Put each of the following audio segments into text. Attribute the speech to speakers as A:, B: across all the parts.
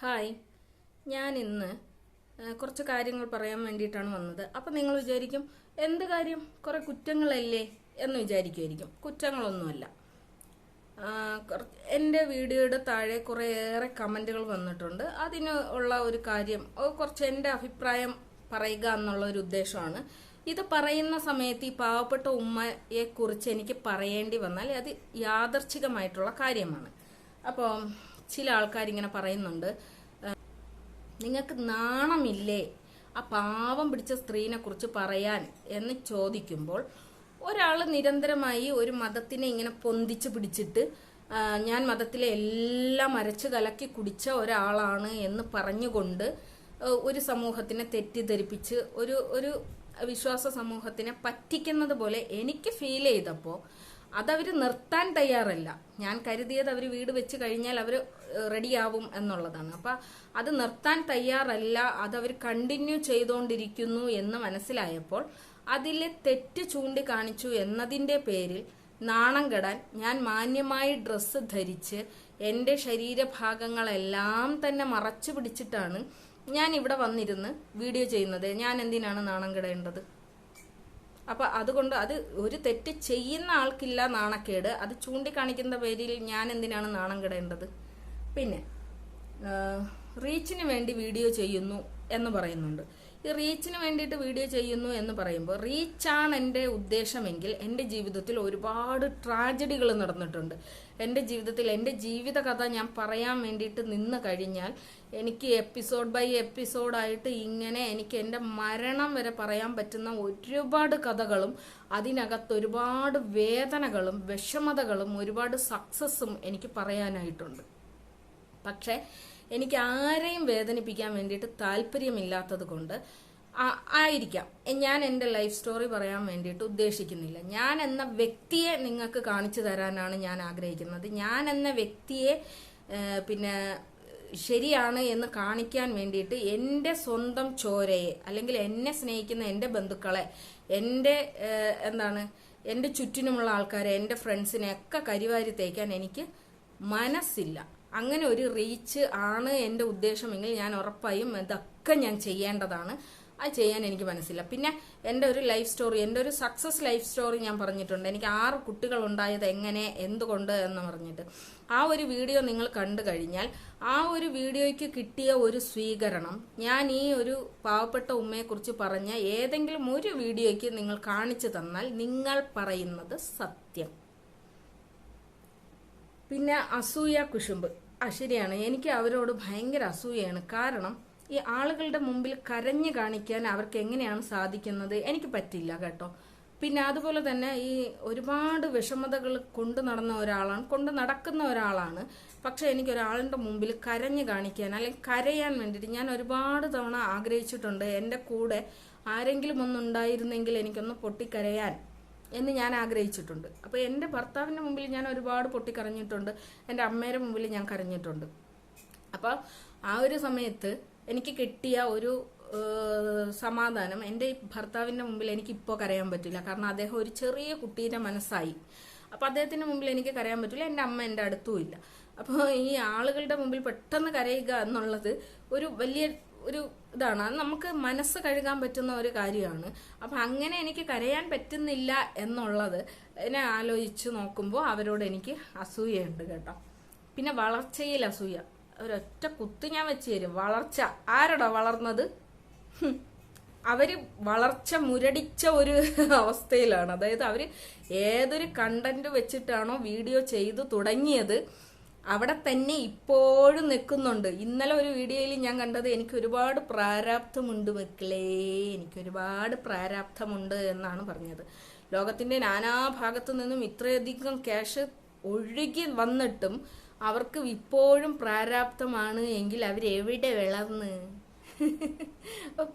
A: Hi. ഞാൻ ഇന്ന് കുറച്ച് കാര്യങ്ങൾ പറയാൻ വേണ്ടിയിട്ടാണ് വന്നത്. അപ്പം നിങ്ങൾ വിചാരിക്കും എന്ത് കാര്യം? കുറേ കുറ്റങ്ങളല്ലേ? എന്ന് വിചാരിക്കുമായിരിക്കും കുറ്റങ്ങളൊന്നുമല്ല. എന്റെ വീഡിയോയുടെ താഴെ കുറേയേറെ കമന്റുകൾ വന്നിട്ടുണ്ട്. അതിന് ഉള്ള ഒരു കാര്യം കുറച്ച് എന്റെ അഭിപ്രായം പറയുക എന്നുള്ള ഒരു ഉദ്ദേശമാണ്. ഇത് പറയുന്ന സമയത്ത് ഈ പാവപ്പെട്ട ഉമ്മയെ കുറിച്ച് എനിക്ക് പറയേണ്ടി വന്നാൽ അത് യാദർച്ഛികമായിട്ടുള്ള കാര്യമാണ്. അപ്പോൾ ചില ആൾക്കാരിങ്ങനെ പറയുന്നുണ്ട്. നിങ്ങൾക്ക് നാണമില്ലേ? ആ പാവം പിടിച്ച സ്ത്രീനെ കുറിച്ച് പറയാൻ എന്ന് ചോദിക്കുമ്പോൾ ഒരാൾ നിരന്തരമായി ഒരു മതത്തിനെ ഇങ്ങനെ പൊന്തിച്ച് പിടിച്ചിട്ട് ഞാൻ മതത്തിലെ എല്ലാം അരച്ച് കലക്കി കുടിച്ച ഒരാളാണ് എന്ന് പറഞ്ഞുകൊണ്ട് ഒരു സമൂഹത്തിനെ തെറ്റിദ്ധരിപ്പിച്ച് ഒരു ഒരു വിശ്വാസ സമൂഹത്തിനെ പറ്റിക്കുന്നത് പോലെ എനിക്ക് ഫീൽ ചെയ്തപ്പോൾ അതവർ നിർത്താൻ തയ്യാറല്ല. ഞാൻ കരുതിയത് അവർ വീട് വെച്ച് കഴിഞ്ഞാൽ അവർ റെഡിയാവും എന്നുള്ളതാണ്. അപ്പം അത് നിർത്താൻ തയ്യാറല്ല അത് അവർ കണ്ടിന്യൂ ചെയ്തുകൊണ്ടിരിക്കുന്നു എന്ന് മനസ്സിലായപ്പോൾ അതിലെ തെറ്റ് ചൂണ്ടിക്കാണിച്ചു എന്നതിന്റെ പേരിൽ നാണം കെടാൻ ഞാൻ മാന്യമായി ഡ്രസ്സ് ധരിച്ച് എന്റെ ശരീരഭാഗങ്ങളെല്ലാം തന്നെ മറച്ചു പിടിച്ചിട്ടാണ് ഞാൻ ഇവിടെ വന്നിരുന്ന് വീഡിയോ ചെയ്യുന്നത്. ഞാൻ എന്തിനാണ് നാണം കെടേണ്ടത്? അപ്പൊ അതുകൊണ്ട് അത് ഒരു തെറ്റ് ചെയ്യുന്ന ആൾക്കില്ല നാണക്കേട്. അത് ചൂണ്ടിക്കാണിക്കുന്ന പേരിൽ ഞാൻ എന്തിനാണ് നാണം കെടേണ്ടത്? പിന്നെ റീച്ചിന് വേണ്ടി വീഡിയോ ചെയ്യുന്നു എന്ന് പറയുന്നുണ്ട്. ഈ റീച്ചിന് വേണ്ടിയിട്ട് വീഡിയോ ചെയ്യുന്നു എന്ന് പറയുമ്പോൾ റീച്ചാണ് എന്റെ ഉദ്ദേശമെങ്കിൽ എന്റെ ജീവിതത്തിൽ ഒരുപാട് ട്രാജഡികൾ നടന്നിട്ടുണ്ട്. എന്റെ ജീവിതത്തിൽ എന്റെ ജീവിത കഥ ഞാൻ പറയാൻ വേണ്ടിയിട്ട് നിന്ന് കഴിഞ്ഞാൽ എനിക്ക് എപ്പിസോഡ് ബൈ എപ്പിസോഡായിട്ട് ഇങ്ങനെ എനിക്ക് എന്റെ മരണം വരെ പറയാൻ പറ്റുന്ന ഒരുപാട് കഥകളും അതിനകത്ത് ഒരുപാട് വേദനകളും വിഷമതകളും ഒരുപാട് സക്സസ്സും എനിക്ക് പറയാനായിട്ടുണ്ട്. പക്ഷേ എനിക്ക് ആരെയും വേദനിപ്പിക്കാൻ വേണ്ടിയിട്ട് താല്പര്യമില്ലാത്തത് കൊണ്ട് ആയിരിക്കാം. ഞാൻ എന്റെ ലൈഫ് സ്റ്റോറി പറയാൻ വേണ്ടിയിട്ട് ഉദ്ദേശിക്കുന്നില്ല. ഞാൻ എന്ന വ്യക്തിയെ നിങ്ങൾക്ക് കാണിച്ചു തരാനാണ് ഞാൻ ആഗ്രഹിക്കുന്നത്. ഞാൻ എന്ന വ്യക്തിയെ പിന്നെ ശരിയാണ് എന്ന് കാണിക്കാൻ വേണ്ടിയിട്ട് എന്റെ സ്വന്തം ചോരയെ അല്ലെങ്കിൽ എന്നെ സ്നേഹിക്കുന്ന എന്റെ ബന്ധുക്കളെ എന്റെ എന്താണ് എന്റെ ചുറ്റിനുമുള്ള ആൾക്കാരെ എന്റെ ഫ്രണ്ട്സിനെ ഒക്കെ കരിവാരി തേക്കാൻ എനിക്ക് മനസ്സില്ല. അങ്ങനെ ഒരു റീച്ച് ആണ് എന്റെ ഉദ്ദേശമെങ്കിൽ ഞാൻ ഉറപ്പായും ഇതൊക്കെ ഞാൻ ചെയ്യേണ്ടതാണ്. അത് ചെയ്യാൻ എനിക്ക് മനസ്സില്ല. പിന്നെ എന്റെ ഒരു ലൈഫ് സ്റ്റോറി എന്റെ ഒരു സക്സസ് ലൈഫ് സ്റ്റോറി ഞാൻ പറഞ്ഞിട്ടുണ്ട്. എനിക്ക് ആറ് കുട്ടികൾ ഉണ്ടായത് എങ്ങനെ എന്തുകൊണ്ട് എന്ന് പറഞ്ഞിട്ട്. ആ ഒരു വീഡിയോ നിങ്ങൾ കണ്ടു കഴിഞ്ഞാൽ ആ ഒരു വീഡിയോയ്ക്ക് കിട്ടിയ ഒരു സ്വീകരണം ഞാൻ ഈ ഒരു പാവപ്പെട്ട ഉമ്മയെക്കുറിച്ച് പറഞ്ഞ ഏതെങ്കിലും ഒരു വീഡിയോയ്ക്ക് നിങ്ങൾ കാണിച്ചു തന്നാൽ നിങ്ങൾ പറയുന്നത് സത്യം. പിന്നെ അസൂയ കുശുമ്പ്. ആ ശരിയാണ്. എനിക്ക് അവരോട് ഭയങ്കര അസൂയയാണ്. കാരണം ഈ ആളുകളുടെ മുമ്പിൽ കരഞ്ഞു കാണിക്കാൻ അവർക്ക് എങ്ങനെയാണ് സാധിക്കുന്നത് എനിക്ക് പറ്റില്ല കേട്ടോ. പിന്നെ അതുപോലെ തന്നെ ഈ ഒരുപാട് വിഷമതകൾ കൊണ്ടു നടന്ന ഒരാളാണ് കൊണ്ട് നടക്കുന്ന ഒരാളാണ്. പക്ഷെ എനിക്ക് ഒരാളുടെ മുമ്പിൽ കരഞ്ഞു കാണിക്കാൻ അല്ലെങ്കിൽ കരയാൻ വേണ്ടിയിട്ട് ഞാൻ ഒരുപാട് തവണ ആഗ്രഹിച്ചിട്ടുണ്ട്. എന്റെ കൂടെ ആരെങ്കിലും ഒന്നുണ്ടായിരുന്നെങ്കിൽ എനിക്കൊന്ന് പൊട്ടിക്കരയാൻ. എന്ന് ഞാൻ ആഗ്രഹിച്ചിട്ടുണ്ട്. അപ്പോൾ എന്റെ ഭർത്താവിന്റെ മുമ്പിൽ ഞാൻ ഒരുപാട് പൊട്ടിക്കരഞ്ഞിട്ടുണ്ട്. എന്റെ അമ്മയുടെ മുമ്പിൽ ഞാൻ കരഞ്ഞിട്ടുണ്ട്. അപ്പോൾ ആ ഒരു സമയത്ത് എനിക്ക് കിട്ടിയ ഒരു സമാധാനം എന്റെ ഭർത്താവിന്റെ മുമ്പിൽ എനിക്ക് ഇപ്പോൾ കരയാൻ പറ്റില്ല. കാരണം അദ്ദേഹം ഒരു ചെറിയ കുട്ടീന്റെ മനസ്സായി. അപ്പോൾ അദ്ദേഹത്തിന്റെ മുമ്പിൽ എനിക്ക് കരയാൻ പറ്റില്ല. എന്റെ അമ്മ എന്റെ അടുത്തും ഇല്ല. അപ്പോൾ ഈ ആളുകളുടെ മുമ്പിൽ പെട്ടെന്ന് കരയുക എന്നുള്ളത് ഒരു വലിയ ഒരു ഇതാണ്. അത് നമുക്ക് മനസ്സ് കഴുകാൻ പറ്റുന്ന ഒരു കാര്യമാണ്. അപ്പൊ അങ്ങനെ എനിക്ക് കരയാൻ പറ്റുന്നില്ല എന്നുള്ളത് എന്നെ ആലോചിച്ച് നോക്കുമ്പോൾ അവരോട് എനിക്ക് അസൂയയുണ്ട് കേട്ടോ. പിന്നെ വളർച്ചയിൽ അസൂയ. ഒരൊറ്റ കുത്ത് ഞാൻ വെച്ച് തരും. വളർച്ച. ആരടാ വളർന്നത്. അവർ വളർച്ച മുരടിച്ച ഒരു അവസ്ഥയിലാണ്. അതായത് അവർ ഏതൊരു കണ്ടന്റ് വെച്ചിട്ടാണോ വീഡിയോ ചെയ്തു തുടങ്ങിയത്. അവിടെ തന്നെ ഇപ്പോഴും നിൽക്കുന്നുണ്ട്. ഇന്നലെ ഒരു വീഡിയോയിൽ ഞാൻ കണ്ടത് എനിക്ക് ഒരുപാട് പ്രാരാബ്ധമുണ്ട് മക്കളേ. എനിക്ക് ഒരുപാട് പ്രാരാബ്ധമുണ്ട് എന്നാണ് പറഞ്ഞത്. ലോകത്തിന്റെ നാനാഭാഗത്തു നിന്നും ഇത്രയധികം ക്യാഷ് ഒഴുകി വന്നിട്ടും അവർക്ക് ഇപ്പോഴും പ്രാരാബ്ധമാണ് എങ്കിൽ അവരെവിടെ വിളർന്ന്?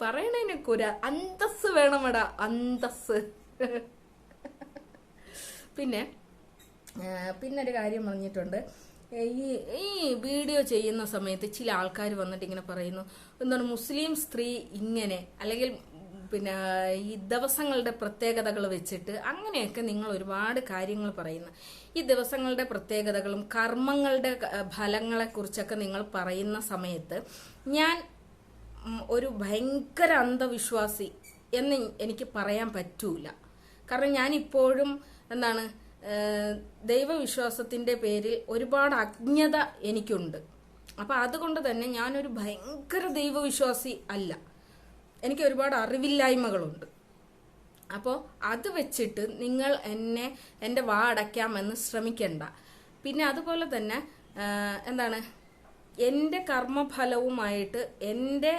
A: പറയണതിനൊക്കെ ഒരു അന്തസ് വേണമടാ അന്തസ് പിന്നെ പിന്നൊരു കാര്യം പറഞ്ഞിട്ടുണ്ട്. ഈ ഈ വീഡിയോ ചെയ്യുന്ന സമയത്ത് ചില ആൾക്കാർ വന്നിട്ട് ഇങ്ങനെ പറയുന്നു എന്താണ് മുസ്ലിം സ്ത്രീ ഇങ്ങനെ അല്ലെങ്കിൽ പിന്നെ ഈ ദിവസങ്ങളുടെ പ്രത്യേകതകൾ വെച്ചിട്ട് അങ്ങനെയൊക്കെ നിങ്ങൾ ഒരുപാട് കാര്യങ്ങൾ പറയുന്നു. ഈ ദിവസങ്ങളുടെ പ്രത്യേകതകളും കർമ്മങ്ങളുടെ ഫലങ്ങളെക്കുറിച്ചൊക്കെ നിങ്ങൾ പറയുന്ന സമയത്ത് ഞാൻ ഒരു ഭയങ്കര അന്ധവിശ്വാസി എന്ന് എനിക്ക് പറയാൻ പറ്റൂല. കാരണം ഞാൻ ഇപ്പോഴും എന്താണ് ഏഹ്, ദൈവവിശ്വാസത്തിന്റെ പേരിൽ ഒരുപാട് അജ്ഞത എനിക്കുണ്ട്. അപ്പൊ അതുകൊണ്ട് തന്നെ ഞാനൊരു ഭയങ്കര ദൈവവിശ്വാസി അല്ല. എനിക്ക് ഒരുപാട് അറിവില്ലായ്മകളുണ്ട്. അപ്പോൾ അത് വെച്ചിട്ട് നിങ്ങൾ എന്നെ എന്റെ വാ അടയ്ക്കാമെന്ന് ശ്രമിക്കണ്ട. പിന്നെ അതുപോലെ തന്നെ എന്താണ് എന്റെ കർമ്മഫലവുമായിട്ട് എന്റെ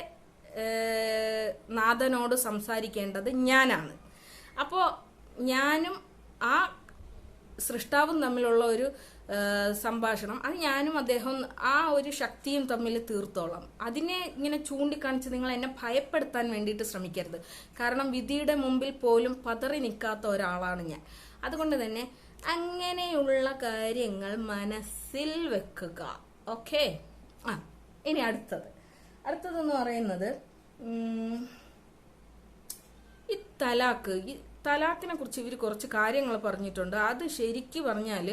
A: നാഥനോട് സംസാരിക്കേണ്ടത് ഞാനാണ്. അപ്പോൾ ഞാനും ആ സൃഷ്ടാവും തമ്മിലുള്ള ഒരു സംഭാഷണം. അത് ഞാനും അദ്ദേഹം ആ ഒരു ശക്തിയും തമ്മിൽ തീർത്തോളാം. അതിനെ ഇങ്ങനെ ചൂണ്ടിക്കാണിച്ച് നിങ്ങൾ എന്നെ ഭയപ്പെടുത്താൻ വേണ്ടിയിട്ട് ശ്രമിക്കരുത്. കാരണം വിധിയുടെ മുമ്പിൽ പോലും പതറി നിൽക്കാത്ത ഒരാളാണ് ഞാൻ. അതുകൊണ്ട് തന്നെ അങ്ങനെയുള്ള കാര്യങ്ങൾ മനസ്സിൽ വെക്കുക. ഓക്കെ? ആ ഇനി അടുത്തത്. അടുത്തതെന്ന് പറയുന്നത് ഈ തലാക്ക് തലാക്കിനെ കുറിച്ച് ഇവർ കുറച്ച് കാര്യങ്ങൾ പറഞ്ഞിട്ടുണ്ട്. അത് ശരിക്ക് പറഞ്ഞാൽ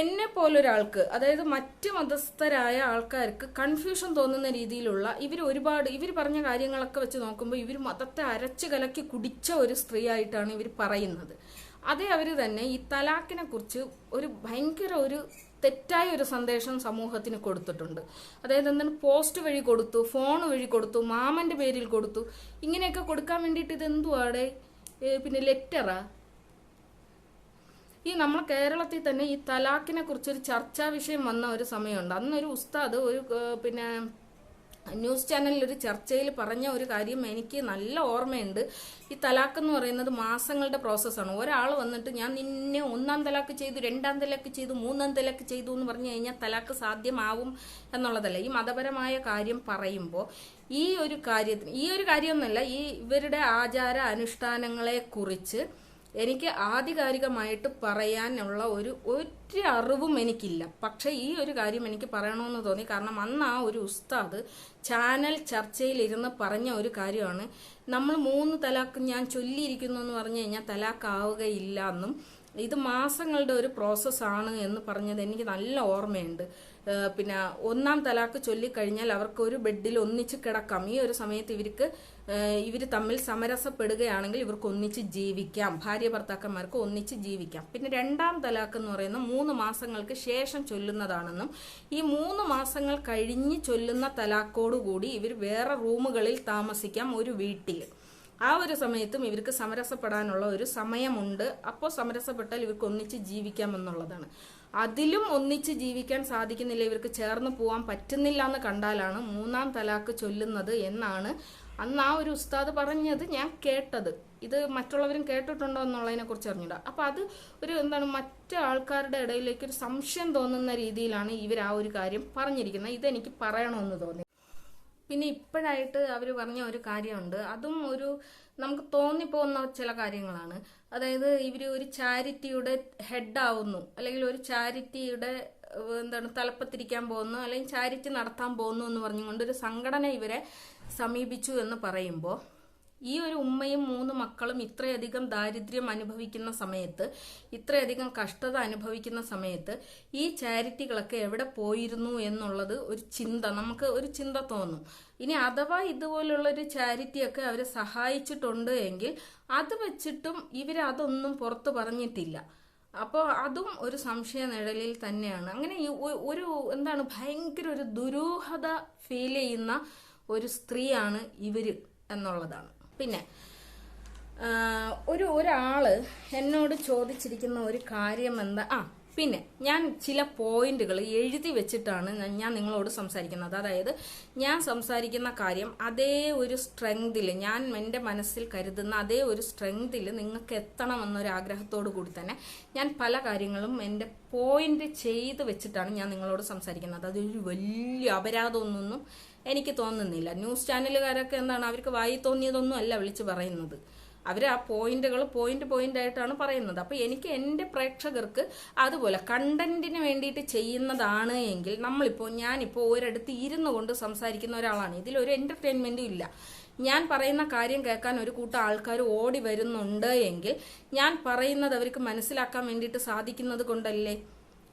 A: എന്നെ പോലൊരാൾക്ക് അതായത് മറ്റ് മതസ്ഥരായ ആൾക്കാർക്ക് കൺഫ്യൂഷൻ തോന്നുന്ന രീതിയിലുള്ള ഇവർ ഒരുപാട് ഇവർ പറഞ്ഞ കാര്യങ്ങളൊക്കെ വെച്ച് നോക്കുമ്പോൾ ഇവർ മതത്തെ അരച്ച് കലക്കി കുടിച്ച ഒരു സ്ത്രീ ആയിട്ടാണ് ഇവർ പറയുന്നത്. അതേ അവർ തന്നെ ഈ തലാക്കിനെ കുറിച്ച് ഒരു ഭയങ്കര ഒരു തെറ്റായ ഒരു സന്ദേശം സമൂഹത്തിന് കൊടുത്തിട്ടുണ്ട്. അതായത് എന്താണ് പോസ്റ്റ് വഴി കൊടുത്തു ഫോൺ വഴി കൊടുത്തു മാമന്റെ പേരിൽ കൊടുത്തു ഇങ്ങനെയൊക്കെ കൊടുക്കാൻ വേണ്ടിയിട്ട് ഇത് എന്തുവാടെ പിന്നെ ലെറ്ററാ. ഈ നമ്മൾ കേരളത്തിൽ തന്നെ ഈ തലാഖിനെ കുറിച്ചൊരു ചർച്ചാ വിഷയം വന്ന ഒരു സമയമുണ്ട്. അന്നൊരു ഉസ്താദ് ഒരു പിന്നെ ന്യൂസ് ചാനലിൽ ഒരു ചർച്ചയിൽ പറഞ്ഞ ഒരു കാര്യം എനിക്ക് നല്ല ഓർമ്മയുണ്ട്. ഈ തലാക്ക് എന്ന് പറയുന്നത് മാസങ്ങളുടെ പ്രോസസ്സാണ്. ഒരാൾ വന്നിട്ട് ഞാൻ നിന്നെ ഒന്നാം തലാക്ക് ചെയ്തു രണ്ടാം തലാക്ക് ചെയ്തു മൂന്നാം തലാക്ക് ചെയ്തു എന്ന് പറഞ്ഞു കഴിഞ്ഞാൽ തലാക്ക് സാധ്യമാവും എന്നുള്ളതല്ല. ഈ മതപരമായ കാര്യം പറയുമ്പോൾ ഈ ഒരു കാര്യത്തിന് ഈ ഒരു കാര്യമൊന്നുമല്ല ഈ ഇവരുടെ ആചാര അനുഷ്ഠാനങ്ങളെ കുറിച്ച് എനിക്ക് ആധികാരികമായിട്ട് പറയാനുള്ള ഒരു ഒരു അറിവും എനിക്കില്ല. പക്ഷെ ഈ ഒരു കാര്യം എനിക്ക് പറയണമെന്ന് തോന്നി. കാരണം അന്ന് ആ ഒരു ഉസ്താദ് ചാനൽ ചർച്ചയിലിരുന്ന് പറഞ്ഞ ഒരു കാര്യമാണ്. നമ്മൾ മൂന്ന് തലാക്ക് ഞാൻ ചൊല്ലിയിരിക്കുന്നു എന്ന് പറഞ്ഞു കഴിഞ്ഞാൽ തലാക്കാവുകയില്ല എന്നും ഇത് മാസങ്ങളുടെ ഒരു പ്രോസസ്സാണ് എന്ന് പറഞ്ഞത് എനിക്ക് നല്ല ഓർമ്മയുണ്ട്. പിന്നെ ഒന്നാം തലാക്ക് ചൊല്ലിക്കഴിഞ്ഞാൽ അവർക്ക് ഒരു ബെഡിൽ ഒന്നിച്ച് കിടക്കാം. ഈ ഒരു സമയത്ത് ഇവർക്ക് ഇവർ തമ്മിൽ സമരസപ്പെടുകയാണെങ്കിൽ ഇവർക്ക് ഒന്നിച്ച് ജീവിക്കാം. ഭാര്യ ഭർത്താക്കന്മാർക്ക് ഒന്നിച്ച് ജീവിക്കാം. പിന്നെ രണ്ടാം തലാക്ക് എന്ന് പറയുന്നത് മൂന്ന് മാസങ്ങൾക്ക് ശേഷം ചൊല്ലുന്നതാണെന്നും ഈ മൂന്ന് മാസങ്ങൾ കഴിഞ്ഞ് ചൊല്ലുന്ന തലാക്കോടുകൂടി ഇവർ വേറെ റൂമുകളിൽ താമസിക്കാം ഒരു വീട്ടിൽ. ആ ഒരു സമയത്തും ഇവർക്ക് സമരസപ്പെടാനുള്ള ഒരു സമയമുണ്ട്. അപ്പോൾ സമരസപ്പെട്ടാൽ ഇവർക്ക് ഒന്നിച്ച് ജീവിക്കാമെന്നുള്ളതാണ് അതിലും ഒന്നിച്ച് ജീവിക്കാൻ സാധിക്കുന്നില്ല. ഇവർക്ക് ചേർന്ന് പോവാൻ പറ്റുന്നില്ല എന്ന് കണ്ടാലാണ് മൂന്നാം തലാക്ക് ചൊല്ലുന്നത് എന്നാണ് അന്ന് ആ ഒരു ഉസ്താദ് പറഞ്ഞത് ഞാൻ കേട്ടത്. ഇത് മറ്റുള്ളവരും കേട്ടിട്ടുണ്ടോ എന്നുള്ളതിനെ കുറിച്ച് അറിഞ്ഞില്ല അപ്പൊ അത് ഒരു എന്താണ് മറ്റു ആൾക്കാരുടെ ഇടയിലേക്ക് ഒരു സംശയം തോന്നുന്ന രീതിയിലാണ് ഇവർ ആ ഒരു കാര്യം പറഞ്ഞിരിക്കുന്നത്. ഇതെനിക്ക് പറയണമെന്ന് തോന്നി. പിന്നെ ഇപ്പോഴായിട്ട് അവർ പറഞ്ഞ ഒരു കാര്യമുണ്ട്. അതും ഒരു നമുക്ക് തോന്നിപ്പോകുന്ന ചില കാര്യങ്ങളാണ്. അതായത് ഇവർ ഒരു ചാരിറ്റിയുടെ ഹെഡാവുന്നു അല്ലെങ്കിൽ ഒരു ചാരിറ്റിയുടെ എന്താണ് തലപ്പത്തിരിക്കാൻ പോകുന്നു. അല്ലെങ്കിൽ ചാരിറ്റി നടത്താൻ പോകുന്നു എന്ന് പറഞ്ഞുകൊണ്ട് ഒരു സംഘടന ഇവരെ സമീപിച്ചു എന്ന് പറയുമ്പോൾ ഈ ഒരു ഉമ്മയും മൂന്ന് മക്കളും ഇത്രയധികം ദാരിദ്ര്യം അനുഭവിക്കുന്ന സമയത്ത് ഇത്രയധികം കഷ്ടത അനുഭവിക്കുന്ന സമയത്ത് ഈ ചാരിറ്റികളൊക്കെ എവിടെ പോയിരുന്നു എന്നുള്ളത് ഒരു ചിന്ത നമുക്ക് ഒരു ചിന്ത തോന്നും. ഇനി അഥവാ ഇതുപോലുള്ള ഒരു ചാരിറ്റിയൊക്കെ അവരെ സഹായിച്ചിട്ടുണ്ട് എങ്കിൽ അത് വെച്ചിട്ടും ഇവരതൊന്നും പുറത്തു പറഞ്ഞിട്ടില്ല. അപ്പോൾ അതും ഒരു സംശയ നിഴലിൽ തന്നെയാണ്. അങ്ങനെ ഒരു എന്താണ് ഭയങ്കര ഒരു ദുരൂഹത ഫീൽ ചെയ്യുന്ന ഒരു സ്ത്രീയാണ് ഇവർ എന്നുള്ളതാണ്. പിന്നെ ഒരു ഒരാൾ എന്നോട് ചോദിച്ചിരിക്കുന്ന ഒരു കാര്യം എന്താ ആ പിന്നെ ഞാൻ ചില പോയിന്റുകൾ എഴുതി വെച്ചിട്ടാണ് ഞാൻ- നിങ്ങളോട് സംസാരിക്കുന്നത്. അതായത് ഞാൻ സംസാരിക്കുന്ന കാര്യം അതേ ഒരു സ്ട്രെങ്തിൽ ഞാൻ എന്റെ മനസ്സിൽ കരുതുന്ന അതേ ഒരു സ്ട്രെങ്തിൽ നിങ്ങൾക്ക് എത്തണമെന്നൊരു ആഗ്രഹത്തോടു കൂടി തന്നെ ഞാൻ പല കാര്യങ്ങളും എന്റെ പോയിന്റ് ചെയ്ത് വെച്ചിട്ടാണ് ഞാൻ നിങ്ങളോട് സംസാരിക്കുന്നത്. അതൊരു വലിയ അപരാധമൊന്നും എനിക്ക് തോന്നുന്നില്ല. ന്യൂസ് ചാനലുകാരൊക്കെ എന്താണ് അവർക്ക് വായി തോന്നിയതൊന്നും അല്ല വിളിച്ച് പറയുന്നത്. അവർ ആ പോയിന്റുകൾ പോയിന്റ് പോയിന്റ് ആയിട്ടാണ് പറയുന്നത്. അപ്പോൾ എനിക്ക് എന്റെ പ്രേക്ഷകർക്ക് അതുപോലെ കണ്ടന്റിന് വേണ്ടിയിട്ട് ചെയ്യുന്നതാണ് എങ്കിൽ നമ്മളിപ്പോൾ ഞാനിപ്പോൾ ഒരിടത്ത് ഇരുന്നു കൊണ്ട് സംസാരിക്കുന്ന ഒരാളാണ്. ഇതിലൊരു എന്റർടൈൻമെന്റും ഇല്ല. ഞാൻ പറയുന്ന കാര്യം കേൾക്കാൻ ഒരു കൂട്ടം ആൾക്കാർ ഓടി വരുന്നുണ്ട് എങ്കിൽ ഞാൻ പറയുന്നത് അവർക്ക് മനസ്സിലാക്കാൻ വേണ്ടിയിട്ട് സാധിക്കുന്നത് കൊണ്ടല്ലേ?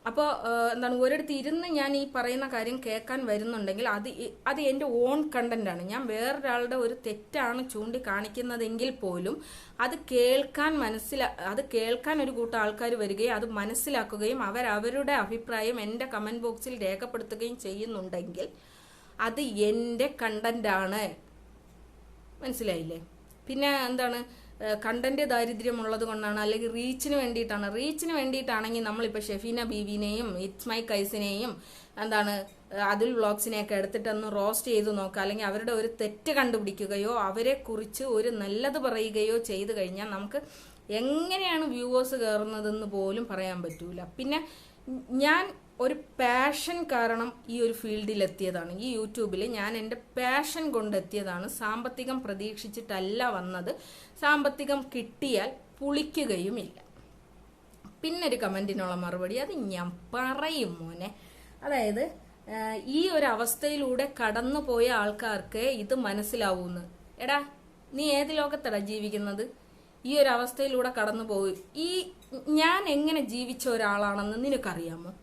A: അപ്പോൾ എന്താണ് ഒരിടത്ത് ഇരുന്ന് ഞാൻ ഈ പറയുന്ന കാര്യം കേൾക്കാൻ വരുന്നുണ്ടെങ്കിൽ അത് അത് എന്റെ ഓൺ കണ്ടന്റ് ആണ്. ഞാൻ വേറൊരാളുടെ ഒരു തെറ്റാണ് ചൂണ്ടിക്കാണിക്കുന്നതെങ്കിൽ പോലും അത് കേൾക്കാൻ മനസ്സിലാ അത് കേൾക്കാൻ ഒരു കൂട്ടം ആൾക്കാർ വരികയും അത് മനസ്സിലാക്കുകയും അവരവരുടെ അഭിപ്രായം എന്റെ കമന്റ് ബോക്സിൽ രേഖപ്പെടുത്തുകയും ചെയ്യുന്നുണ്ടെങ്കിൽ അത് എന്റെ കണ്ടന്റ് ആണ്. മനസ്സിലായില്ലേ? പിന്നെ എന്താണ് കണ്ടന്റ് ദാരിദ്ര്യം ഉള്ളത് കൊണ്ടാണ് അല്ലെങ്കിൽ റീച്ചിന് വേണ്ടിയിട്ടാണ്. റീച്ചിന് വേണ്ടിയിട്ടാണെങ്കിൽ നമ്മളിപ്പോൾ ഷെഫീന ബീവിനെയും ഇറ്റ്സ് മൈ കൈസിനെയും എന്താണ് അതിൽ വ്ളോഗ്സിനെയൊക്കെ എടുത്തിട്ടൊന്ന് റോസ്റ്റ് ചെയ്ത് നോക്കുക. അല്ലെങ്കിൽ അവരുടെ ഒരു തെറ്റ് കണ്ടുപിടിക്കുകയോ അവരെ കുറിച്ച് ഒരു നല്ലത് പറയുകയോ ചെയ്തു കഴിഞ്ഞാൽ നമുക്ക് എങ്ങനെയാണ് വ്യൂവേഴ്സ് കയറുന്നതെന്ന് പോലും പറയാൻ പറ്റൂല. പിന്നെ ഞാൻ ഒരു പാഷൻ കാരണം ഈ ഒരു ഫീൽഡിൽ എത്തിയതാണ് ഈ യൂട്യൂബിൽ ഞാൻ എന്റെ പാഷൻ കൊണ്ടെത്തിയതാണ്. സാമ്പത്തികം പ്രതീക്ഷിച്ചിട്ടല്ല വന്നത്. സാമ്പത്തികം കിട്ടിയാൽ പുളിക്കുകയുമില്ല. ഒരു കമന്റിനുള്ള മറുപടി അത് ഞാൻ പറയും മോനെ. അതായത് ഈ ഒരു അവസ്ഥയിലൂടെ കടന്നു പോയ ആൾക്കാർക്ക് ഇത് മനസ്സിലാവൂന്ന്. എടാ നീ ഏത് ലോകത്തടാ ജീവിക്കുന്നത്? ഈ ഒരു അവസ്ഥയിലൂടെ കടന്നു പോയി ഈ ഞാൻ എങ്ങനെ ജീവിച്ച ഒരാളാണെന്ന് നിനക്കറിയാമോ?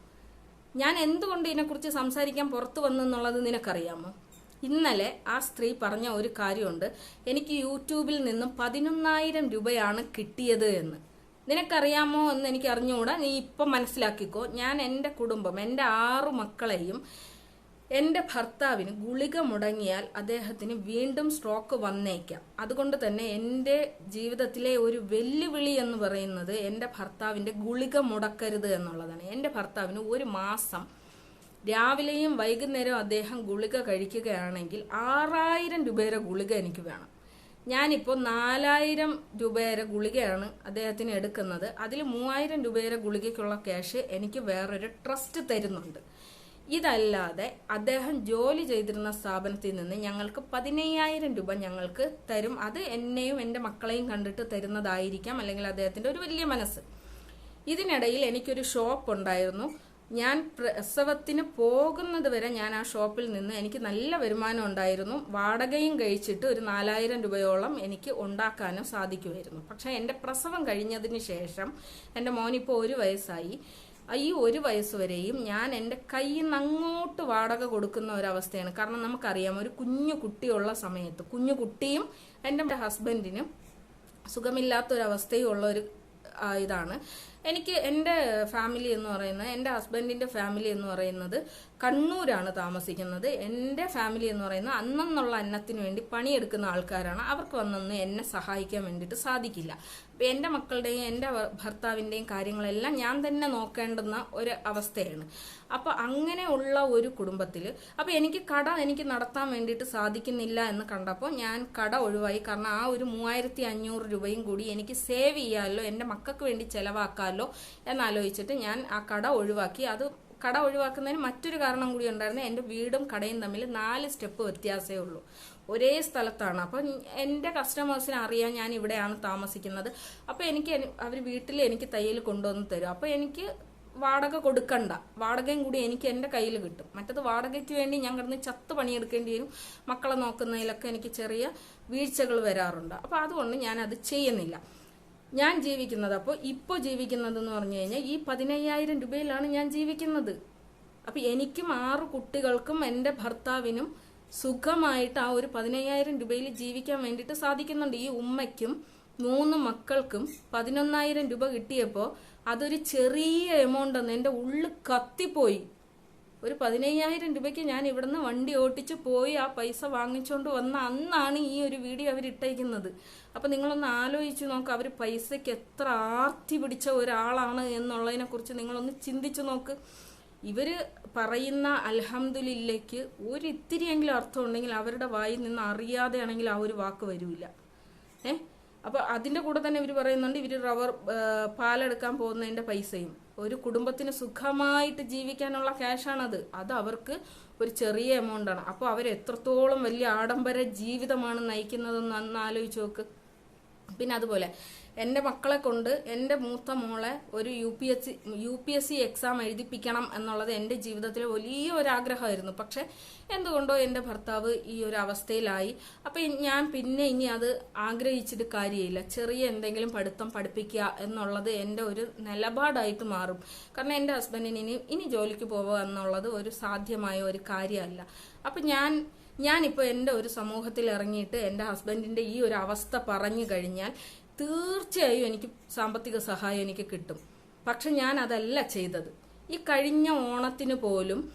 A: ഞാൻ എന്തുകൊണ്ട് ഇതിനെക്കുറിച്ച് സംസാരിക്കാൻ പുറത്തു വന്നെന്നുള്ളത് നിനക്കറിയാമോ? ഇന്നലെ ആ സ്ത്രീ പറഞ്ഞ ഒരു കാര്യമുണ്ട്. എനിക്ക് യൂട്യൂബിൽ നിന്നും പതിനൊന്നായിരം രൂപയാണ് കിട്ടിയത് എന്ന്. നിനക്കറിയാമോ എന്ന് എനിക്ക് അറിഞ്ഞുകൂടാ നീ ഇപ്പം മനസ്സിലാക്കിക്കോ. ഞാൻ എന്റെ കുടുംബം എന്റെ ആറു മക്കളെയും എന്റെ ഭർത്താവിന് ഗുളിക മുടങ്ങിയാൽ അദ്ദേഹത്തിന് വീണ്ടും സ്ട്രോക്ക് വന്നേക്കാം. അതുകൊണ്ട് തന്നെ എന്റെ ജീവിതത്തിലെ ഒരു വെല്ലുവിളി എന്ന് പറയുന്നത് എന്റെ ഭർത്താവിന്റെ ഗുളിക മുടക്കരുത് എന്നുള്ളതാണ്. എന്റെ ഭർത്താവിന് ഒരു മാസം രാവിലെയും വൈകുന്നേരവും അദ്ദേഹം ഗുളിക കഴിക്കുകയാണെങ്കിൽ ആറായിരം രൂപയുടെ ഗുളിക എനിക്ക് വേണം. ഞാനിപ്പോൾ നാലായിരം രൂപയുടെ ഗുളികയാണ് അദ്ദേഹത്തിന് എടുക്കുന്നത്. അതിൽ മൂവായിരം രൂപയുടെ ഗുളികയ്ക്കുള്ള ക്യാഷ് എനിക്ക് വേറൊരു ട്രസ്റ്റ് തരുന്നുണ്ട്. ഇതല്ലാതെ അദ്ദേഹം ജോലി ചെയ്തിരുന്ന സ്ഥാപനത്തിൽ നിന്ന് ഞങ്ങൾക്ക് പതിനയ്യായിരം രൂപ ഞങ്ങൾക്ക് തരും. അത് എന്നെയും എന്റെ മക്കളെയും കണ്ടിട്ട് തരുന്നതായിരിക്കാം അല്ലെങ്കിൽ അദ്ദേഹത്തിന്റെ ഒരു വലിയ മനസ്സ്. ഇതിനിടയിൽ എനിക്കൊരു ഷോപ്പ് ഉണ്ടായിരുന്നു. ഞാൻ പ്രസവത്തിന് പോകുന്നത് വരെ ഞാൻ ആ ഷോപ്പിൽ നിന്ന് എനിക്ക് നല്ല വരുമാനം ഉണ്ടായിരുന്നു. വാടകയും കഴിച്ചിട്ട് ഒരു നാലായിരം രൂപയോളം എനിക്ക് ഉണ്ടാക്കാനും സാധിക്കുമായിരുന്നു. പക്ഷേ എന്റെ പ്രസവം കഴിഞ്ഞതിന് ശേഷം എന്റെ മോനിപ്പോൾ ഒരു വയസ്സായി. ഈ ഒരു വയസ്സുവരെയും ഞാൻ എന്റെ കയ്യിൽ നിന്ന് അങ്ങോട്ട് വാടക കൊടുക്കുന്ന ഒരവസ്ഥയാണ്. കാരണം നമുക്കറിയാം ഒരു കുഞ്ഞു കുട്ടിയുള്ള സമയത്ത് കുഞ്ഞു കുട്ടിയും എന്റെ ഹസ്ബൻഡിനും സുഖമില്ലാത്തൊരവസ്ഥയും ഉള്ള ഒരു ഇതാണ്. എനിക്ക് എന്റെ ഫാമിലി എന്ന് പറയുന്നത് എന്റെ ഹസ്ബൻഡിന്റെ ഫാമിലി എന്ന് പറയുന്നത് കണ്ണൂരാണ് താമസിക്കുന്നത്. എന്റെ ഫാമിലി എന്ന് പറയുന്നത് അന്നെന്നുള്ള അന്നത്തിന് വേണ്ടി പണിയെടുക്കുന്ന ആൾക്കാരാണ്. അവർക്ക് വന്നൊന്ന് എന്നെ സഹായിക്കാൻ വേണ്ടിയിട്ട് സാധിക്കില്ല. അപ്പം എന്റെ മക്കളുടെയും എന്റെ ഭർത്താവിന്റെയും കാര്യങ്ങളെല്ലാം ഞാൻ തന്നെ നോക്കേണ്ടുന്ന ഒരു അവസ്ഥയാണ്. അപ്പോൾ അങ്ങനെയുള്ള ഒരു കുടുംബത്തിൽ അപ്പോൾ എനിക്ക് കട എനിക്ക് നടത്താൻ വേണ്ടിയിട്ട് സാധിക്കുന്നില്ല എന്ന് കണ്ടപ്പോൾ ഞാൻ കട ഒഴിവായി. കാരണം ആ ഒരു മൂവായിരത്തി അഞ്ഞൂറ് രൂപയും കൂടി എനിക്ക് സേവ് ചെയ്യാമല്ലോ എന്റെ മക്കൾക്ക് വേണ്ടി ചിലവാക്കാമല്ലോ എന്നാലോചിച്ചിട്ട് ഞാൻ ആ കട ഒഴിവാക്കി. അത് കട ഒഴിവാക്കുന്നതിന് മറ്റൊരു കാരണം കൂടി ഉണ്ടായിരുന്നു. എന്റെ വീടും കടയും തമ്മിൽ നാല് സ്റ്റെപ്പ് വ്യത്യാസമേ ഉള്ളൂ. ഒരേ സ്ഥലത്താണ്. അപ്പം എന്റെ കസ്റ്റമേഴ്സിനെ അറിയാൻ ഞാൻ ഇവിടെയാണ് താമസിക്കുന്നത്. അപ്പോൾ എനിക്ക് അവർ വീട്ടിൽ എനിക്ക് തയ്യൽ കൊണ്ടുവന്ന് തരും. അപ്പോൾ എനിക്ക് വാടക കൊടുക്കണ്ട. വാടകയും കൂടി എനിക്ക് എന്റെ കയ്യിൽ കിട്ടും. മറ്റത് വാടകയ്ക്ക് വേണ്ടി ഞാൻ കിടന്ന് ചത്ത് പണിയെടുക്കേണ്ടി വരും. മക്കളെ നോക്കുന്നതിലൊക്കെ എനിക്ക് ചെറിയ വീഴ്ചകൾ വരാറുണ്ട്. അപ്പോൾ അതുകൊണ്ട് ഞാൻ അത് ചെയ്യുന്നില്ല. ഞാൻ ജീവിക്കുന്നത്. അപ്പോൾ ഇപ്പോൾ ജീവിക്കുന്നത് എന്ന് പറഞ്ഞു കഴിഞ്ഞാൽ ഈ പതിനയ്യായിരം രൂപയിലാണ് ഞാൻ ജീവിക്കുന്നത്. അപ്പോൾ എനിക്കും ആറ് കുട്ടികൾക്കും എന്റെ ഭർത്താവിനും സുഖമായിട്ട് ആ ഒരു പതിനയ്യായിരം രൂപയിൽ ജീവിക്കാൻ വേണ്ടിയിട്ട് സാധിക്കുന്നുണ്ട്. ഈ ഉമ്മയ്ക്കും മൂന്ന് മക്കൾക്കും പതിനൊന്നായിരം രൂപ കിട്ടിയപ്പോൾ അതൊരു ചെറിയ എമൗണ്ട് ആണ് എന്റെ ഉള്ളിൽ കത്തിപ്പോയി. ഒരു പതിനയ്യായിരം രൂപയ്ക്ക് ഞാൻ ഇവിടുന്ന് വണ്ടി ഓട്ടിച്ച് പോയി ആ പൈസ വാങ്ങിച്ചുകൊണ്ട് വന്ന അന്നാണ് ഈ ഒരു വീഡിയോ അവരിട്ടേക്കുന്നത് അപ്പം നിങ്ങളൊന്ന് ആലോചിച്ച് നോക്ക് അവർ പൈസയ്ക്ക് എത്ര ആർത്തി പിടിച്ച ഒരാളാണ് എന്നുള്ളതിനെക്കുറിച്ച് നിങ്ങളൊന്ന് ചിന്തിച്ചു നോക്ക്. ഇവർ പറയുന്ന അലഹമുല്ലയ്ക്ക് ഒരു ഇത്തിരിയെങ്കിലും അർത്ഥമുണ്ടെങ്കിൽ അവരുടെ വായിൽ നിന്ന് അറിയാതെയാണെങ്കിൽ ആ ഒരു വാക്ക് വരില്ല ഏ? അപ്പൊ അതിന്റെ കൂടെ തന്നെ ഇവർ പറയുന്നുണ്ട് ഇവർ റവർ പാലെടുക്കാൻ പോകുന്നതിന്റെ പൈസയും. ഒരു കുടുംബത്തിന് സുഖമായിട്ട് ജീവിക്കാനുള്ള ക്യാഷാണത്. അത് അവർക്ക് ഒരു ചെറിയ എമൗണ്ട് ആണ്. അപ്പോൾ അവർ എത്രത്തോളം വലിയ ആഡംബര ജീവിതമാണ് നയിക്കുന്നതെന്ന് അന്ന് ആലോചിച്ച് നോക്ക്. പിന്നെ അതുപോലെ എന്റെ മക്കളെ കൊണ്ട് എന്റെ മൂത്ത മോളെ ഒരു U P S C U P S C exam എഴുതിപ്പിക്കണം എന്നുള്ളത് എന്റെ ജീവിതത്തിലെ വലിയ ഒരാഗ്രഹമായിരുന്നു. പക്ഷെ എന്തുകൊണ്ടോ എന്റെ ഭർത്താവ് ഈ ഒരു അവസ്ഥയിലായി. അപ്പോൾ ഞാൻ പിന്നെ ഇനി അത് ആഗ്രഹിച്ചിട്ട് കാര്യമില്ല. ചെറിയ എന്തെങ്കിലും പഠിത്തം പഠിപ്പിക്കുക എന്നുള്ളത് എന്റെ ഒരു നിലപാടായിട്ട് മാറും. കാരണം എന്റെ ഹസ്ബൻഡിന് ഇനി ഇനി ജോലിക്ക് പോവുക എന്നുള്ളത് ഒരു സാധ്യമായ ഒരു കാര്യമല്ല. അപ്പം ഞാൻ ഞാനിപ്പോൾ എന്റെ ഒരു സമൂഹത്തിൽ ഇറങ്ങിയിട്ട് എന്റെ ഹസ്ബൻഡിന്റെ ഈ ഒരു അവസ്ഥ പറഞ്ഞു കഴിഞ്ഞാൽ തീർച്ചയായും എനിക്ക് സാമ്പത്തിക സഹായം എനിക്ക് കിട്ടും. പക്ഷെ ഞാൻ അതല്ല ചെയ്തത്. ഈ കഴിഞ്ഞ ഓണത്തിന് പോലും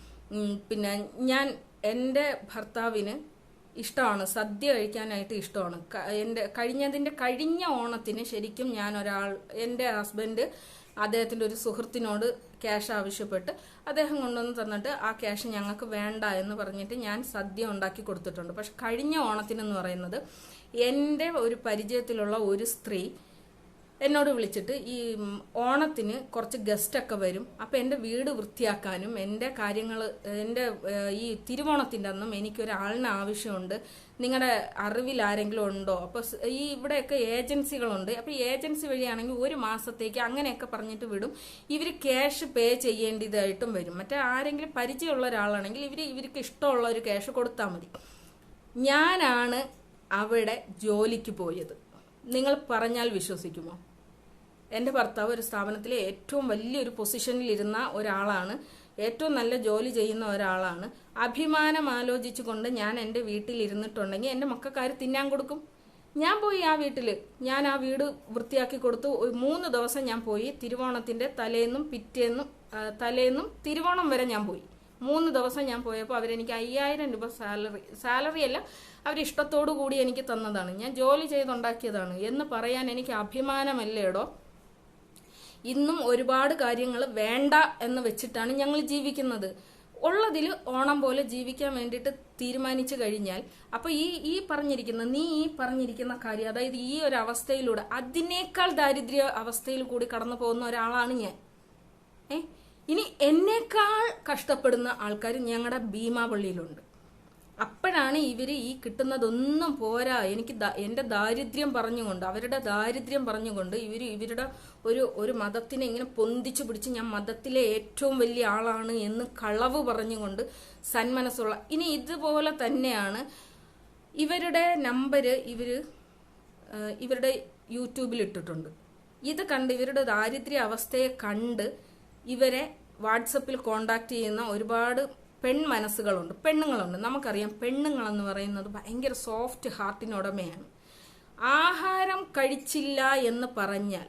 A: പിന്നെ ഞാൻ എന്റെ ഭർത്താവിന് ഇഷ്ടമാണ് സദ്യ കഴിക്കാനായിട്ട് ഇഷ്ടമാണ്. എന്റെ കഴിഞ്ഞതിന്റെ കഴിഞ്ഞ ഓണത്തിന് ശരിക്കും ഞാൻ ഒരാൾ എന്റെ ഹസ്ബൻഡ് അദ്ദേഹത്തിന്റെ ഒരു സുഹൃത്തിനോട് ക്യാഷ് ആവശ്യപ്പെട്ട് അദ്ദേഹം കൊണ്ടുവന്ന് തന്നിട്ട് ആ ക്യാഷ് ഞങ്ങൾക്ക് വേണ്ട എന്ന് പറഞ്ഞിട്ട് ഞാൻ സദ്യ ഉണ്ടാക്കി കൊടുത്തിട്ടുണ്ട്. പക്ഷെ കഴിഞ്ഞ ഓണത്തിനെന്ന് പറയുന്നത് എന്റെ ഒരു പരിചയത്തിലുള്ള ഒരു സ്ത്രീ എന്നോട് വിളിച്ചിട്ട് ഈ ഓണത്തിന് കുറച്ച് ഗസ്റ്റൊക്കെ വരും. അപ്പം എന്റെ വീട് വൃത്തിയാക്കാനും എന്റെ കാര്യങ്ങൾ എന്റെ ഈ തിരുവോണത്തിന്റെ അന്നും എനിക്കൊരാളിന് ആവശ്യമുണ്ട്. നിങ്ങളുടെ അറിവിൽ ആരെങ്കിലും ഉണ്ടോ? അപ്പോൾ ഈ ഇവിടെയൊക്കെ ഏജൻസികളുണ്ട്. അപ്പോൾ ഏജൻസി വഴിയാണെങ്കിൽ ഒരു മാസത്തേക്ക് അങ്ങനെയൊക്കെ പറഞ്ഞിട്ട് വിടും. ഇവർ ക്യാഷ് പേ ചെയ്യേണ്ടതായിട്ടും വരും. മറ്റേ ആരെങ്കിലും പരിചയമുള്ള ഒരാളാണെങ്കിൽ ഇവർ ഇവർക്ക് ഇഷ്ടമുള്ള ഒരു ക്യാഷ് കൊടുത്താൽ മതി. ഞാനാണ് അവിടെ ജോലിക്ക് പോയത്. നിങ്ങൾ പറഞ്ഞാൽ വിശ്വസിക്കുമോ? എന്റെ ഭർത്താവ് ഒരു സ്ഥാപനത്തിലെ ഏറ്റവും വലിയൊരു പൊസിഷനിൽ ഇരുന്ന ഒരാളാണ്. ഏറ്റവും നല്ല ജോലി ചെയ്യുന്ന ഒരാളാണ്. അഭിമാനം ആലോചിച്ചുകൊണ്ട് ഞാൻ എന്റെ വീട്ടിലിരുന്നിട്ടുണ്ടെങ്കിൽ എന്റെ മക്കൾക്കാർ തിന്നാൻ കൊടുക്കും. ഞാൻ പോയി ആ വീട്ടിൽ ഞാൻ ആ വീട് വൃത്തിയാക്കി കൊടുത്തു. മൂന്ന് ദിവസം ഞാൻ പോയി. തിരുവോണത്തിന്റെ തലേന്നും പിറ്റേന്നും തലേന്നും തിരുവോണം വരെ ഞാൻ പോയി. മൂന്ന് ദിവസം ഞാൻ പോയപ്പോൾ അവരെനിക്ക് അയ്യായിരം രൂപ സാലറി സാലറി അല്ല അവരിഷ്ടത്തോടു കൂടി എനിക്ക് തന്നതാണ്. ഞാൻ ജോലി ചെയ്തുണ്ടാക്കിയതാണ്. എന്ന് പറയാൻ എനിക്ക് അഭിമാനമല്ലേടോ? ഇന്നും ഒരുപാട് കാര്യങ്ങൾ വേണ്ട എന്ന് വെച്ചിട്ടാണ് ഞങ്ങൾ ജീവിക്കുന്നത്. ഉള്ളതിൽ ഓണം പോലെ ജീവിക്കാൻ വേണ്ടിയിട്ട് തീരുമാനിച്ചു കഴിഞ്ഞാൽ അപ്പൊ ഈ ഈ പറഞ്ഞിരിക്കുന്ന നീ ഈ പറഞ്ഞിരിക്കുന്ന കാര്യം അതായത് ഈ ഒരു അവസ്ഥയിലൂടെ അതിനേക്കാൾ ദാരിദ്ര്യ അവസ്ഥയിൽ കൂടി കടന്നു പോകുന്ന ഒരാളാണ് ഞാൻ. ഏ? ഇനി എന്നേക്കാൾ കഷ്ടപ്പെടുന്ന ആൾക്കാർ ഞങ്ങളുടെ ഭീമാപള്ളിയിലുണ്ട്. അപ്പോഴാണ് ഇവർ ഈ കിട്ടുന്നതൊന്നും പോരാ. എനിക്ക് എന്റെ ദാരിദ്ര്യം പറഞ്ഞുകൊണ്ട് അവരുടെ ദാരിദ്ര്യം പറഞ്ഞുകൊണ്ട് ഇവർ ഇവരുടെ ഒരു ഒരു മതത്തിനെ ഇങ്ങനെ പൊന്തിച്ചു പിടിച്ച് ഞാൻ മതത്തിലെ ഏറ്റവും വലിയ ആളാണ് എന്ന് കളവ് പറഞ്ഞുകൊണ്ട് സന്മനസ്സുള്ള ഇനി ഇതുപോലെ തന്നെയാണ് ഇവരുടെ നമ്പർ ഇവർ ഇവരുടെ യൂട്യൂബിൽ ഇട്ടിട്ടുണ്ട്. ഇത് കണ്ട് ഇവരുടെ ദാരിദ്ര്യ അവസ്ഥയെ കണ്ട് ഇവരെ വാട്സപ്പിൽ കോണ്ടാക്ട് ചെയ്യുന്ന ഒരുപാട് പെൺ മനസ്സുകളുണ്ട് പെണ്ണുങ്ങളുണ്ട്. നമുക്കറിയാം പെണ്ണുങ്ങളെന്ന് പറയുന്നത് ഭയങ്കര സോഫ്റ്റ് ഹാർട്ടിനുടമയാണ് ആഹാരം കഴിച്ചില്ല എന്ന് പറഞ്ഞാൽ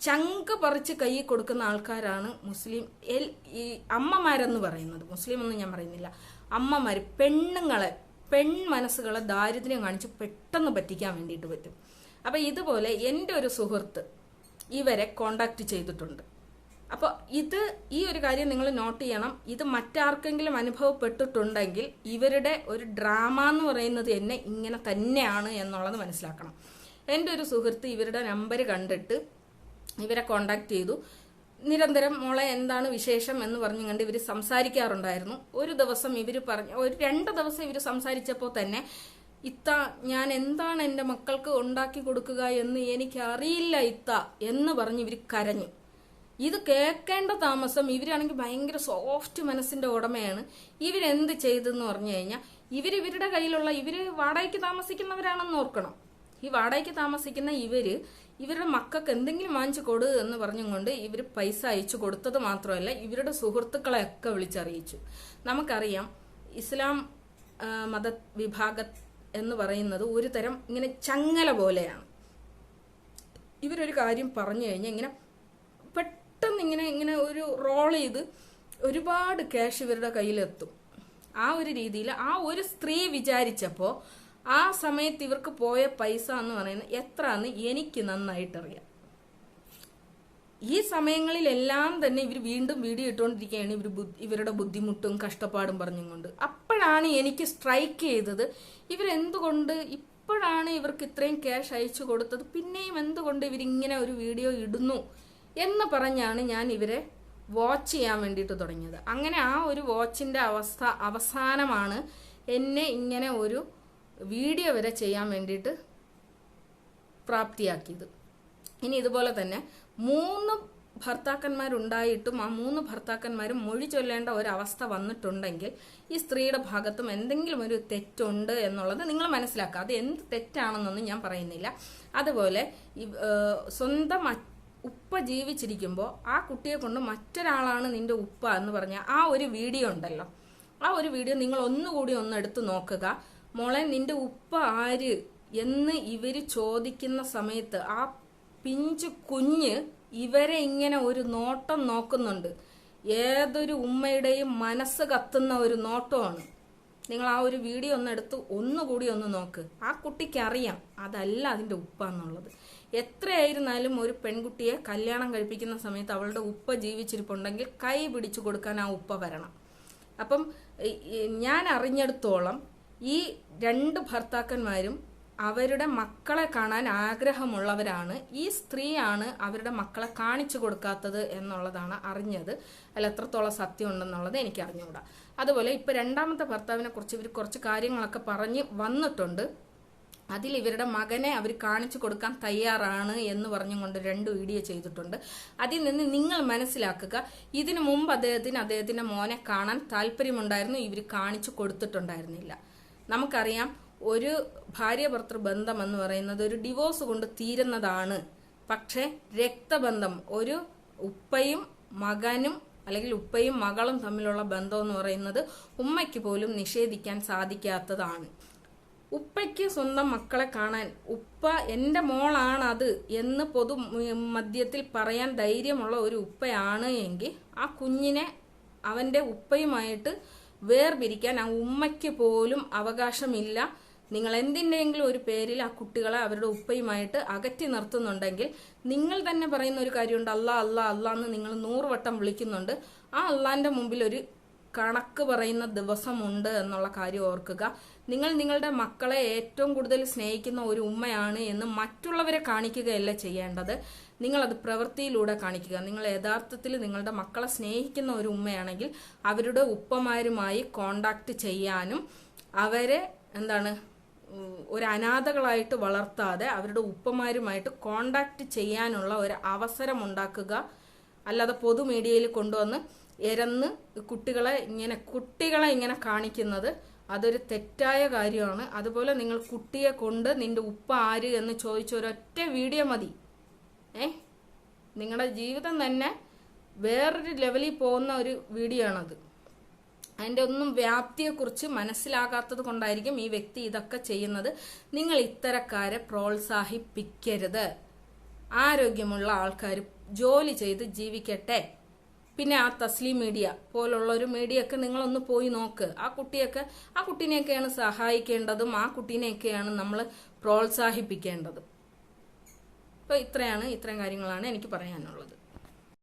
A: ചങ്ക് പറിച്ച് കൈ കൊടുക്കുന്ന ആൾക്കാരാണ് മുസ്ലിം എൽ- ഈ അമ്മമാരെന്ന് പറയുന്നത്. മുസ്ലിം ഒന്നും ഞാൻ പറയുന്നില്ല. അമ്മമാർ പെണ്ണുങ്ങളെ പെൺ മനസ്സുകളെ ദാരിദ്ര്യം കാണിച്ച് പെട്ടെന്ന് പറ്റിക്കാൻ വേണ്ടിയിട്ട് പറ്റും. അപ്പം ഇതുപോലെ എന്റെ ഒരു സുഹൃത്ത് ഇവരെ കോണ്ടാക്ട് ചെയ്തിട്ടുണ്ട്. അപ്പോൾ ഇത് ഈ ഒരു കാര്യം നിങ്ങൾ നോട്ട് ചെയ്യണം. ഇത് മറ്റാർക്കെങ്കിലും അനുഭവപ്പെട്ടിട്ടുണ്ടെങ്കിൽ ഇവരുടെ ഒരു ഡ്രാമ എന്ന് പറയുന്നത് എന്നെ ഇങ്ങനെ തന്നെയാണ് എന്നുള്ളത് മനസ്സിലാക്കണം. എന്റെ ഒരു സുഹൃത്ത് ഇവരുടെ നമ്പർ കണ്ടിട്ട് ഇവരെ കോണ്ടാക്ട് ചെയ്തു. നിരന്തരം മോളെ എന്താണ് വിശേഷം? എന്ന് പറഞ്ഞു കണ്ട് ഇവർ സംസാരിക്കാറുണ്ടായിരുന്നു. ഒരു ദിവസം ഇവർ പറഞ്ഞു ഒരു രണ്ട് ദിവസം ഇവർ സംസാരിച്ചപ്പോൾ തന്നെ ഇത്ത ഞാൻ എന്താണ് എന്റെ മക്കൾക്ക് ഉണ്ടാക്കി കൊടുക്കുക എന്ന് എനിക്കറിയില്ല ഇത്ത എന്ന് പറഞ്ഞ് ഇവർ കരഞ്ഞു. ഇത് കേൾക്കേണ്ട താമസം ഇവരാണെങ്കിൽ ഭയങ്കര സോഫ്റ്റ് മനസ്സിന്റെ ഉടമയാണ്. ഇവരെന്ത് ചെയ്തെന്ന് പറഞ്ഞു കഴിഞ്ഞാൽ ഇവർ ഇവരുടെ കയ്യിലുള്ള ഇവർ വാടകയ്ക്ക് താമസിക്കുന്നവരാണെന്ന് ഓർക്കണം. ഈ വാടകയ്ക്ക് താമസിക്കുന്ന ഇവർ ഇവരുടെ മക്കൾക്ക് എന്തെങ്കിലും വാങ്ങിച്ചു കൊടു എന്ന് പറഞ്ഞുകൊണ്ട് ഇവർ പൈസ അയച്ചു കൊടുത്തത് മാത്രമല്ല ഇവരുടെ സുഹൃത്തുക്കളെയൊക്കെ വിളിച്ചറിയിച്ചു. നമുക്കറിയാം ഇസ്ലാം മത വിഭാഗ എന്ന് പറയുന്നത് ഒരു തരം ഇങ്ങനെ ചങ്ങല പോലെയാണ്. ഇവരൊരു കാര്യം പറഞ്ഞു കഴിഞ്ഞാൽ ഇങ്ങനെ പെട്ടെന്ന് ഇങ്ങനെ ഇങ്ങനെ ഒരു റോൾ ചെയ്ത് ഒരുപാട് ക്യാഷ് ഇവരുടെ കയ്യിലെത്തും. ആ ഒരു രീതിയിൽ ആ ഒരു സ്ത്രീ വിചാരിച്ചപ്പോൾ ആ സമയത്ത് ഇവർക്ക് പോയ പൈസ എന്ന് പറയുന്നത് എത്ര എന്ന് എനിക്ക് നന്നായിട്ടറിയാം. ഈ സമയങ്ങളിലെല്ലാം തന്നെ ഇവർ വീണ്ടും വീഡിയോ ഇട്ടുകൊണ്ടിരിക്കുകയാണ്. ഇവർ ഇവരുടെ ബുദ്ധിമുട്ടും കഷ്ടപ്പാടും പറഞ്ഞുകൊണ്ട് അപ്പോഴാണ് എനിക്ക് സ്ട്രൈക്ക് ചെയ്തത്. ഇവരെന്തുകൊണ്ട് ഇപ്പോഴാണ് ഇവർക്ക് ഇത്രയും ക്യാഷ് അയച്ചു കൊടുത്തത്? പിന്നെയും എന്തുകൊണ്ട് ഇവരിങ്ങനെ ഒരു വീഡിയോ ഇടുന്നു? എന്ന് പറഞ്ഞാണ് ഞാൻ ഇവരെ വാച്ച് ചെയ്യാൻ വേണ്ടിയിട്ട് തുടങ്ങിയത്. അങ്ങനെ ആ ഒരു വാച്ചിന്റെ അവസ്ഥ അവസാനമാണ് എന്നെ ഇങ്ങനെ ഒരു വീഡിയോ വരെ ചെയ്യാൻ വേണ്ടിയിട്ട് പ്രാപ്തിയാക്കിയത്. ഇനി ഇതുപോലെ തന്നെ മൂന്ന് ഭർത്താക്കന്മാരുണ്ടായിട്ടും ആ മൂന്ന് ഭർത്താക്കന്മാരും മൊഴി ചൊല്ലേണ്ട ഒരവസ്ഥ വന്നിട്ടുണ്ടെങ്കിൽ ഈ സ്ത്രീയുടെ ഭാഗത്തും എന്തെങ്കിലും ഒരു തെറ്റുണ്ട് എന്നുള്ളത് നിങ്ങൾ മനസ്സിലാക്കുക. അത് എന്ത് തെറ്റാണെന്നൊന്നും ഞാൻ പറയുന്നില്ല. അതുപോലെ സ്വന്തം ഉപ്പ ജീവിച്ചിരിക്കുമ്പോൾ ആ കുട്ടിയെ കൊണ്ട് മറ്റൊരാളാണ് നിന്റെ ഉപ്പ എന്ന് പറഞ്ഞ ആ ഒരു വീഡിയോ ഉണ്ടല്ലോ. ആ ഒരു വീഡിയോ നിങ്ങൾ ഒന്നുകൂടി ഒന്ന് എടുത്ത് നോക്കുക. മോളെ നിന്റെ ഉപ്പ ആര് എന്ന് ഇവർ ചോദിക്കുന്ന സമയത്ത് ആ പിഞ്ചു കുഞ്ഞ് ഇവരെ ഇങ്ങനെ ഒരു നോട്ടം നോക്കുന്നുണ്ട്. ഏതൊരു ഉമ്മയുടെയും മനസ്സ് കത്തുന്ന ഒരു നോട്ടമാണ്. നിങ്ങൾ ആ ഒരു വീഡിയോ ഒന്ന് എടുത്ത് ഒന്നുകൂടി ഒന്ന് നോക്ക്. ആ കുട്ടിക്ക് അറിയാം അതല്ല അതിന്റെ ഉപ്പ എന്നുള്ളത്. എത്രയായിരുന്നാലും ഒരു പെൺകുട്ടിയെ കല്യാണം കഴിപ്പിക്കുന്ന സമയത്ത് അവളുടെ ഉപ്പ ജീവിച്ചിരിപ്പുണ്ടെങ്കിൽ കൈ പിടിച്ചു കൊടുക്കാൻ ആ ഉപ്പ വരണം. അപ്പം ഞാൻ അറിഞ്ഞെടുത്തോളം ഈ രണ്ട് ഭർത്താക്കന്മാരും അവരുടെ മക്കളെ കാണാൻ ആഗ്രഹമുള്ളവരാണ്. ഈ സ്ത്രീയാണ് അവരുടെ മക്കളെ കാണിച്ചു കൊടുക്കാത്തത് എന്നുള്ളതാണ് അറിഞ്ഞത്. അല്ല എത്രത്തോളം സത്യം ഉണ്ടെന്നുള്ളത് എനിക്ക് അറിഞ്ഞുകൂടാ അതുപോലെ ഇപ്പൊ രണ്ടാമത്തെ ഭർത്താവിനെ കുറിച്ച് ഇവർ കുറച്ച് കാര്യങ്ങളൊക്കെ പറഞ്ഞ് വന്നിട്ടുണ്ട്. അതിൽ ഇവരുടെ മകനെ അവർ കാണിച്ചു കൊടുക്കാൻ തയ്യാറാണ് എന്ന് പറഞ്ഞുകൊണ്ട് രണ്ട് വീഡിയോ ചെയ്തിട്ടുണ്ട്. അതിൽ നിന്ന് നിങ്ങൾ മനസ്സിലാക്കുക ഇതിനു മുമ്പ് അദ്ദേഹത്തിന് അദ്ദേഹത്തിന്റെ മോനെ കാണാൻ താല്പര്യമുണ്ടായിരുന്നു ഇവർ കാണിച്ചു കൊടുത്തിട്ടുണ്ടായിരുന്നില്ല. നമുക്കറിയാം ഒരു ഭാര്യ ഭർത്തൃ ബന്ധം എന്ന് പറയുന്നത് ഒരു ഡിവോഴ്സ് കൊണ്ട് തീരുന്നതാണ്. പക്ഷേ രക്തബന്ധം ഒരു ഉപ്പയും മകനും അല്ലെങ്കിൽ ഉപ്പയും മകളും തമ്മിലുള്ള ബന്ധം എന്ന് പറയുന്നത് ഉമ്മയ്ക്ക് പോലും നിഷേധിക്കാൻ സാധിക്കാത്തതാണ്. ഉപ്പയ്ക്ക് സ്വന്തം മക്കളെ കാണാൻ ഉപ്പ എന്റെ മോളാണ് അത് എന്ന് പൊതു മദ്യത്തിൽ പറയാൻ ധൈര്യമുള്ള ഒരു ഉപ്പയാണ് എങ്കിൽ ആ കുഞ്ഞിനെ അവന്റെ ഉപ്പയുമായിട്ട് വേർപിരിക്കാൻ ആ ഉമ്മയ്ക്ക് പോലും അവകാശമില്ല. നിങ്ങൾ എന്തിന്റെയെങ്കിലും ഒരു പേരിൽ ആ കുട്ടികളെ അവരുടെ ഉപ്പയുമായിട്ട് അകറ്റി നിർത്തുന്നുണ്ടെങ്കിൽ നിങ്ങൾ തന്നെ പറയുന്ന ഒരു കാര്യമുണ്ട് അല്ല അല്ല അല്ല എന്ന് നിങ്ങൾ നൂറുവട്ടം വിളിക്കുന്നുണ്ട്. ആ അള്ളാന്റെ മുമ്പിൽ ഒരു കണക്ക് പറയുന്ന ദിവസമുണ്ട് എന്നുള്ള കാര്യം ഓർക്കുക. നിങ്ങൾ നിങ്ങളുടെ മക്കളെ ഏറ്റവും കൂടുതൽ സ്നേഹിക്കുന്ന ഒരു ഉമ്മയാണ് എന്ന് മറ്റുള്ളവരെ കാണിക്കുകയല്ല ചെയ്യേണ്ടത്. നിങ്ങളത് പ്രവൃത്തിയിലൂടെ കാണിക്കുക. നിങ്ങൾ യഥാർത്ഥത്തിൽ നിങ്ങളുടെ മക്കളെ സ്നേഹിക്കുന്ന ഒരു ഉമ്മയാണെങ്കിൽ അവരുടെ ഉപ്പമാരുമായി കോണ്ടാക്ട് ചെയ്യാനും അവരെ എന്താണ് ഒരു അനാഥകളായിട്ട് വളർത്താതെ അവരുടെ ഉപ്പമാരുമായിട്ട് കോണ്ടാക്ട് ചെയ്യാനുള്ള ഒരു അവസരം ഉണ്ടാക്കുക. അല്ലാതെ പൊതു മീഡിയയിൽ കൊണ്ടുവന്ന് എരന്ന് കുട്ടികളെ ഇങ്ങനെ കുട്ടികളെ ഇങ്ങനെ കാണിക്കുന്നത് അതൊരു തെറ്റായ കാര്യമാണ്. അതുപോലെ നിങ്ങൾ കുട്ടിയെ കൊണ്ട് നിന്റെ ഉപ്പ ആര് എന്ന് ചോദിച്ച ഒരൊറ്റ വീഡിയോ മതി. ഏ? നിങ്ങളുടെ ജീവിതം തന്നെ വേറൊരു ലെവലിൽ പോകുന്ന ഒരു വീഡിയോ ആണത്. അതിന്റെ ഒന്നും വ്യാപ്തിയെക്കുറിച്ച് മനസ്സിലാകാത്തത് കൊണ്ടായിരിക്കും ഈ വ്യക്തി ഇതൊക്കെ ചെയ്യുന്നത്. നിങ്ങൾ ഇത്തരക്കാരെ പ്രോത്സാഹിപ്പിക്കരുത്. ആരോഗ്യമുള്ള ആൾക്കാർ ജോലി ചെയ്ത് ജീവിക്കട്ടെ. പിന്നെ ആ തസ്ലീം മീഡിയ പോലുള്ള ഒരു മീഡിയ ഒക്കെ നിങ്ങളൊന്ന് പോയി നോക്ക്. ആ കുട്ടിയൊക്കെ ആ കുട്ടീനെയൊക്കെയാണ് സഹായിക്കേണ്ടതും ആ കുട്ടീനെയൊക്കെയാണ് നമ്മൾ പ്രോത്സാഹിപ്പിക്കേണ്ടതും. അപ്പോൾ ഇത്രയാണ് ഇത്രയും കാര്യങ്ങളാണ് എനിക്ക് പറയാനുള്ളത്.